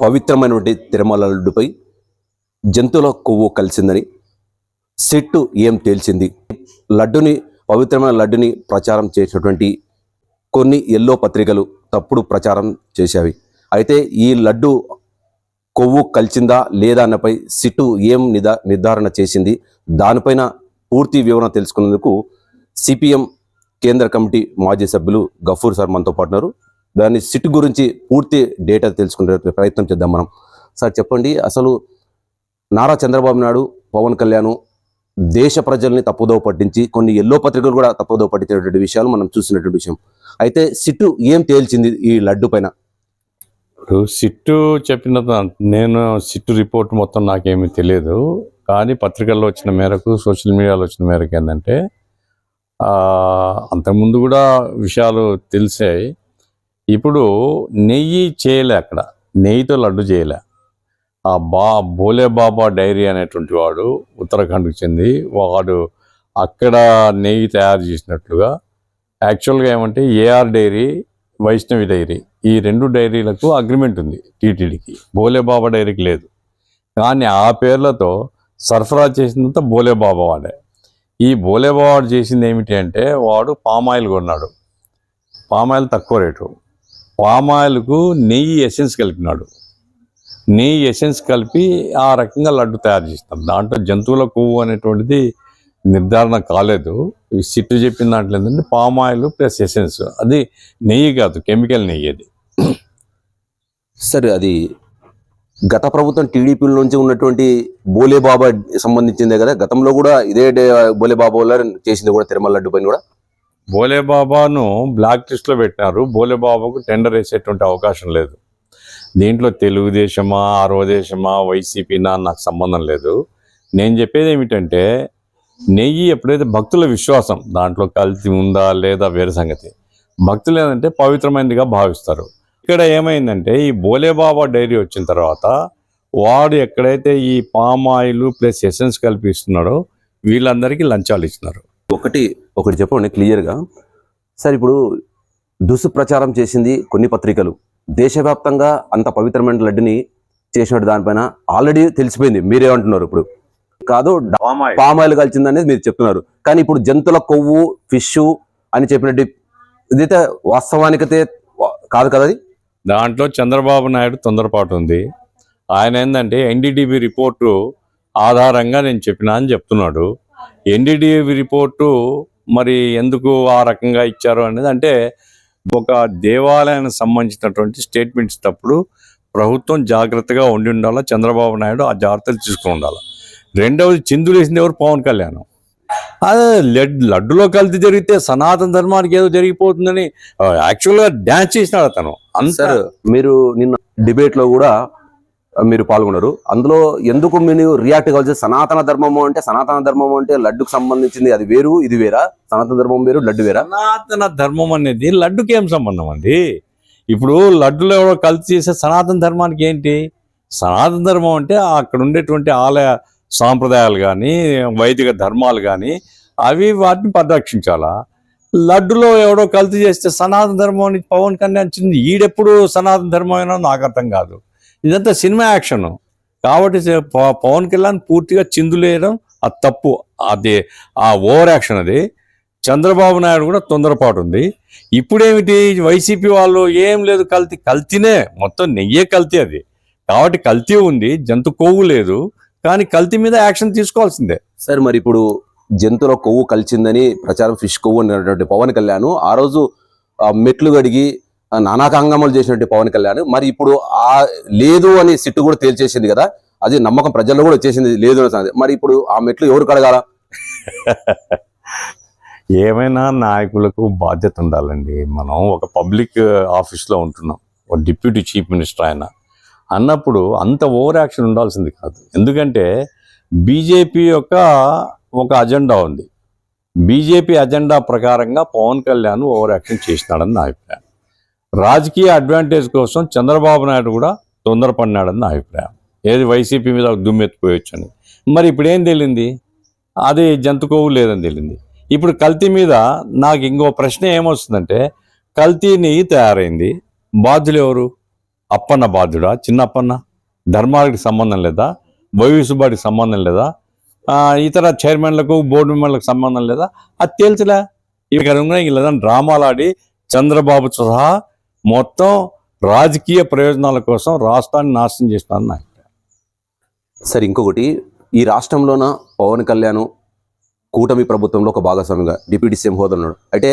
పవిత్రమైనటువంటి తిరుమల లడ్డుపై జంతువుల కొవ్వు కలిసిందని సెట్టు ఏం తేల్చింది లడ్డుని పవిత్రమైన లడ్డుని ప్రచారం చేసినటువంటి కొన్ని ఎల్లో పత్రికలు తప్పుడు ప్రచారం చేశాయి. అయితే ఈ లడ్డు కొవ్వు కలిసిందా లేదా అన్నపై సిట్టు ఏం నిదా నిర్ధారణ చేసింది దానిపైన పూర్తి వివరణ తెలుసుకునేందుకు సిపిఎం కేంద్ర కమిటీ మాజీ సభ్యులు గఫూర్ సార్ మనతో దాని సిట్ గురించి పూర్తి డేటా తెలుసుకునే ప్రయత్నం చేద్దాం మనం. సార్ చెప్పండి అసలు నారా చంద్రబాబు నాయుడు పవన్ కళ్యాణ్ దేశ ప్రజల్ని తప్పుదోవ పట్టించి కొన్ని ఎల్లో పత్రికలు కూడా తప్పుదోవ పట్టించినటువంటి విషయాలు మనం చూసినటువంటి విషయం. అయితే సిట్టు ఏం తేల్చింది ఈ లడ్డు పైన? సిట్టు చెప్పిన నేను సిట్టు రిపోర్ట్ మొత్తం నాకేమీ తెలియదు కానీ పత్రికల్లో వచ్చిన మేరకు సోషల్ మీడియాలో వచ్చిన మేరకు ఏంటంటే అంతకుముందు కూడా విషయాలు తెలిసాయి. ఇప్పుడు నెయ్యి చేయలే అక్కడ. నెయ్యితో లడ్డు చేయలే. ఆ బా భోలే బాబా డైరీ అనేటువంటి వాడు ఉత్తరాఖండ్కి చెంది వాడు అక్కడ నెయ్యి తయారు చేసినట్లుగా యాక్చువల్గా ఏమంటే ఏఆర్ డైరీ వైష్ణవి డైరీ ఈ రెండు డైరీలకు అగ్రిమెంట్ ఉంది టీటీడీకి. భోలేబాబా డైరీకి లేదు. కానీ ఆ పేర్లతో సరఫరా చేసినంత బోలే బాబా వాడే. ఈ భోలేబాబా వాడు చేసింది ఏమిటి అంటే వాడు పామాయిల్ కొన్నాడు. పామాయిల్ తక్కువ రేటు. పామాయిల్కు నెయ్యి ఎసెన్స్ కలిపినాడు. నెయ్యి ఎసెన్స్ కలిపి ఆ రకంగా లడ్డు తయారు చేస్తాం. దాంట్లో జంతువుల కొవ్వు అనేటువంటిది నిర్ధారణ కాలేదు. ఈ సిట్టు చెప్పిన దాంట్లో ఏంటంటే పామ్ ఆయిల్ ప్లస్ ఎసెన్స్ అది నెయ్యి కాదు కెమికల్ నెయ్యి అది. సరే అది గత ప్రభుత్వం టీడీపీ నుంచి ఉన్నటువంటి బోలే బాబా సంబంధించిందే కదా? గతంలో కూడా ఇదే డే- బోలే బాబా వల్ల చేసింది కూడా తిరుమల లడ్డు పైన కూడా? బోలే బాబాను బ్లాక్ లిస్ట్లో పెట్టినారు. బోలేబాబాకు టెండర్ వేసేటువంటి అవకాశం లేదు. దీంట్లో తెలుగుదేశమా ఆరోదేశమా వైసీపీనా నాకు సంబంధం లేదు. నేను చెప్పేది ఏమిటంటే నెయ్యి ఎప్పుడైతే భక్తుల విశ్వాసం దాంట్లో కల్తీ ఉందా లేదా వేరే సంగతి. భక్తులు ఏంటంటే పవిత్రమైనదిగా భావిస్తారు. ఇక్కడ ఏమైందంటే ఈ బోలేబాబా డైరీ వచ్చిన తర్వాత వాడు ఎక్కడైతే ఈ పామ్ ఆయిల్ ప్లస్ ఎసెన్స్ కల్పిస్తున్నాడో వీళ్ళందరికీ లంచాలు ఇస్తున్నారు. ఒకటి ఒకటి చెప్పండి క్లియర్గా. సార్ ఇప్పుడు దుష్ప్రచారం చేసింది కొన్ని పత్రికలు. దేశవ్యాప్తంగా అంత పవిత్రమైన లడ్డుని చేసినట్టు దానిపైన ఆల్రెడీ తెలిసిపోయింది. మీరేమంటున్నారు ఇప్పుడు? కాదు పామ్ ఆయిల్. కలిసిందనేది మీరు చెప్తున్నారు. కానీ ఇప్పుడు జంతువుల కొవ్వు ఫిష్ అని చెప్పినట్టు ఇదైతే వాస్తవానికైతే కాదు కదా అది? దాంట్లో చంద్రబాబు నాయుడు తొందరపాటు ఉంది. ఆయన ఏంటంటే ఎన్డీటీవీ రిపోర్టు ఆధారంగా నేను చెప్పినా అని చెప్తున్నాడు. ఎన్డీటీవీ రిపోర్టు మరి ఎందుకు ఆ రకంగా ఇచ్చారు అనేది అంటే ఒక దేవాలయానికి సంబంధించినటువంటి స్టేట్మెంట్స్ తప్పుడు. ప్రభుత్వం జాగ్రత్తగా ఉండి ఉండాలా చంద్రబాబు నాయుడు ఆ జాగ్రత్తలు తీసుకుని ఉండాలి? రెండవది చిందులేసింది ఎవరు? పవన్ కళ్యాణ్. అదే లడ్- లడ్డులో కలిసి జరిగితే సనాతన ధర్మానికి ఏదో జరిగిపోతుందని యాక్చువల్గా డ్యాన్స్ చేసినాడు అతను. అంతా మీరు నిన్న డిబేట్లో కూడా మీరు పాల్గొన్నారు. అందులో ఎందుకు మీరు రియాక్ట్ కావాల్సి సనాతన ధర్మము అంటే సనాతన ధర్మము అంటే లడ్డుకు సంబంధించింది అది వేరు ఇది వేరా? సనాతన ధర్మం వేరు లడ్డు వేరా? సనాతన ధర్మం అనేది లడ్డుకి ఏం సంబంధం అండి? ఇప్పుడు లడ్డులో ఎవరో కల్తీ చేసే సనాతన ధర్మానికి ఏంటి? సనాతన ధర్మం అంటే అక్కడ ఉండేటువంటి ఆలయ సాంప్రదాయాలు కానీ వైదిక ధర్మాలు కానీ అవి వాటిని పరిరక్షించాలా? లడ్డులో ఎవడో కల్తీ చేస్తే సనాతన ధర్మం అని పవన్ కళ్యాణ్ వచ్చింది ఈడెప్పుడు సనాతన ధర్మం అయినా నాకు అర్థం కాదు. ఇదంతా సినిమా యాక్షన్. కాబట్టి పవన్ కళ్యాణ్ పూర్తిగా చిందులేయడం అది తప్పు. అది ఆ ఓవర్ యాక్షన్ అది. చంద్రబాబు నాయుడు కూడా తొందరపాటు ఉంది ఇప్పుడేమిటి? వైసీపీ వాళ్ళు ఏం లేదు కల్తీ. కల్తీనే. మొత్తం నెయ్యే కల్తీ అది. కాబట్టి కల్తీ ఉంది. జంతు కొవ్వు లేదు. కానీ కల్తీ మీద యాక్షన్ తీసుకోవాల్సిందే. సార్ మరి ఇప్పుడు జంతువుల కొవ్వు కలిసిందని ప్రచారం ఫిష్ కొవ్వు అనేటువంటి పవన్ కళ్యాణ్ ఆ రోజు మెట్లు గడిగి నానాకాంగములు చేసినట్టు పవన్ కళ్యాణ్. మరి ఇప్పుడు ఆ లేదు అని సిట్టు కూడా తేల్చేసింది కదా అది నమ్మకం ప్రజల్లో కూడా వచ్చేసింది లేదు అని మరి ఇప్పుడు ఆ మెట్లు ఎవరు కడగాల? ఏమైనా నాయకులకు బాధ్యత ఉండాలండి. మనం ఒక పబ్లిక్ ఆఫీస్లో ఉంటున్నాం ఒక డిప్యూటీ చీఫ్ మినిస్టర్ ఆయన. అన్నప్పుడు అంత ఓవర్ యాక్షన్ ఉండాల్సింది కాదు. ఎందుకంటే బీజేపీ యొక్క ఒక అజెండా ఉంది. బీజేపీ అజెండా ప్రకారంగా పవన్ కళ్యాణ్ ఓవర్ యాక్షన్ చేసినాడని నా అభిప్రాయం. రాజకీయ అడ్వాంటేజ్ కోసం చంద్రబాబు నాయుడు కూడా తొందరపడినాడని నా అభిప్రాయం. ఏది వైసీపీ మీద దుమ్మెత్తిపోయొచ్చు అని మరి ఇప్పుడు ఏం తేలింది? అది జంతుకోవు లేదని తేలింది. ఇప్పుడు కల్తీ మీద నాకు ఇంకో ప్రశ్న ఏమొస్తుందంటే కల్తీ నెయ్యి తయారైంది బాధ్యులు ఎవరు? అప్పన్న బాధ్యుడా? చిన్నప్పన్న? ధర్మాలకి సంబంధం లేదా? వయసుబాటికి సంబంధం లేదా? ఇతర చైర్మన్లకు బోర్డు మెంబర్లకు సంబంధం లేదా? అది తేల్చలే. ఇవి ఇలా డ్రామాలు డ్రామాలాడి చంద్రబాబు సహా మొత్తం రాజకీయ ప్రయోజనాల కోసం రాష్ట్రాన్ని నాశనం చేస్తాను నాకు సరే ఇంకొకటి ఈ రాష్ట్రంలోన పవన్ కళ్యాణ్ కూటమి ప్రభుత్వంలో ఒక భాగస్వామిగా డిప్యూటీ సీఎం హోదా ఉన్నాడు. అయితే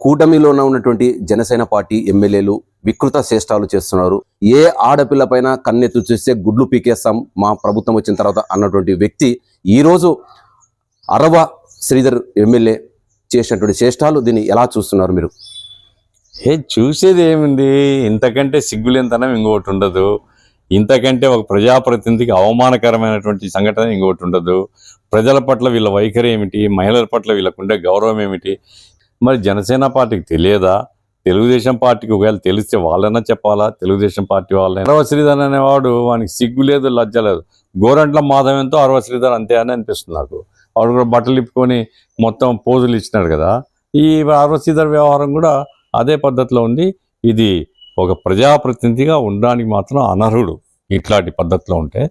కూటమిలోన ఉన్నటువంటి జనసేన పార్టీ ఎమ్మెల్యేలు వికృత చేష్టాలు చేస్తున్నారు. ఏ ఆడపిల్ల పైన కన్నెత్తు చూస్తే గుడ్లు పీకేస్తాం మా ప్రభుత్వం వచ్చిన తర్వాత అన్నటువంటి వ్యక్తి ఈరోజు అరవ శ్రీధర్ ఎమ్మెల్యే చేసినటువంటి చేష్టాలు దీన్ని ఎలా చూస్తున్నారు మీరు? ఏ చూసేది ఏముంది? ఇంతకంటే సిగ్గులేంతనం ఇంకొకటి ఉండదు. ఇంతకంటే ఒక ప్రజాప్రతినిధికి అవమానకరమైనటువంటి సంఘటన ఇంకొకటి ఉండదు. ప్రజల పట్ల వీళ్ళ వైఖరి ఏమిటి? మహిళల పట్ల వీళ్ళకు ఉండే గౌరవం ఏమిటి? మరి జనసేన పార్టీకి తెలియదా? తెలుగుదేశం పార్టీకి ఒకవేళ తెలిస్తే వాళ్ళైనా చెప్పాలా? తెలుగుదేశం పార్టీ వాళ్ళైనా? అరవ శ్రీధర్ అనేవాడు వానికి సిగ్గు లేదు లజ్జ లేదు. గోరంట్ల మాధవంతో అరవ శ్రీధర్ అంతే అని అనిపిస్తుంది నాకు. వాడు కూడా బట్టలు ఇప్పుకొని మొత్తం పోజులు ఇచ్చినాడు కదా. ఈ అరవ శ్రీధర్ వ్యవహారం కూడా అదే పద్ధతిలో ఉంది ఇది ఒక ప్రజాప్రతినిధిగా ఉండడానికి మాత్రం అనర్హుడు ఇట్లాంటి పద్ధతిలో ఉంటే.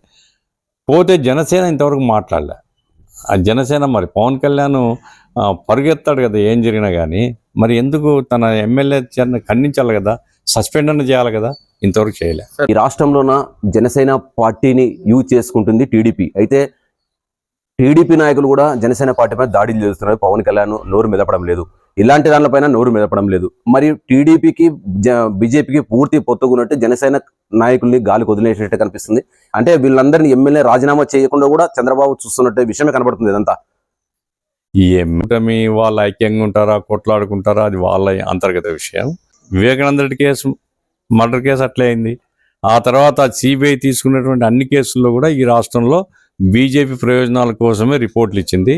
పోతే జనసేన ఇంతవరకు మాట్లాడలే. ఆ జనసేన మరి పవన్ కళ్యాణ్ పరిగెత్తాడు కదా ఏం జరిగినా కానీ మరి ఎందుకు తన ఎమ్మెల్యే చర్ని ఖండించాలి కదా? సస్పెండ్ అన్న చేయాలి కదా? ఇంతవరకు చేయలే. ఈ రాష్ట్రంలోన జనసేన పార్టీని యూజ్ చేసుకుంటుంది టీడీపీ. అయితే టీడీపీ నాయకులు కూడా జనసేన పార్టీ పైన దాడులు చేస్తున్నారు. పవన్ కళ్యాణ్ నోరు మెదపడం లేదు. ఇలాంటి దానిపైన నోరు మెదపడం లేదు. మరియు టీడీపీకి బీజేపీకి పూర్తి పొత్తుకున్నట్టు జనసేన నాయకుల్ని గాలికి వదిలేసినట్టు కనిపిస్తుంది. అంటే వీళ్ళందరినీ ఎమ్మెల్యే రాజీనామా చేయకుండా కూడా చంద్రబాబు చూస్తున్నట్టు విషయమే కనబడుతుంది ఇదంతా. ఈ వాళ్ళు ఐక్యంగా ఉంటారా కొట్లాడుకుంటారా అది వాళ్ళ అంతర్గత విషయం. Vivekananda Reddy case murder case అట్లే అయింది. ఆ తర్వాత సిబిఐ తీసుకున్నటువంటి అన్ని కేసుల్లో కూడా ఈ రాష్ట్రంలో బీజేపీ ప్రయోజనాల కోసమే రిపోర్ట్లు ఇచ్చింది.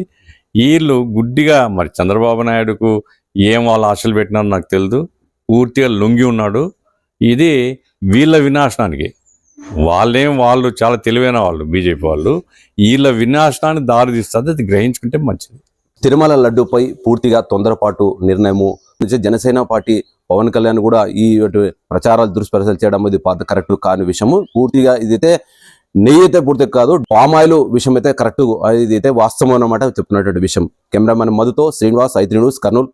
వీళ్ళు గుడ్డిగా మరి చంద్రబాబు నాయుడుకు ఏం వాళ్ళు ఆశలు పెట్టినారో నాకు తెలియదు పూర్తిగా లొంగి ఉన్నాడు. ఇది వీళ్ళ వినాశనానికి. వాళ్ళేం వాళ్ళు చాలా తెలివైన వాళ్ళు బీజేపీ వాళ్ళు. వీళ్ళ వినాశనాన్ని దారితీస్తుంది అది గ్రహించుకుంటే మంచిది. తిరుమల లడ్డూపై పూర్తిగా తొందరపాటు నిర్ణయము. జనసేన పార్టీ పవన్ కళ్యాణ్ కూడా ఈ ప్రచారాలు దుష్ప్రచారాలు చేయడం ఇది కరెక్ట్ కాని విషయము. పూర్తిగా ఇదైతే నెయ్యి అయితే పూర్తి కాదు పామాయిల్ విషయం అయితే కరెక్ట్ ఇది అయితే వాస్తవం అన్నమాట చెప్తున్నటువంటి విషయం. కెమెరామెన్ మధుతో శ్రీనివాస్ ఐత్రి న్యూస్ కర్నూలు.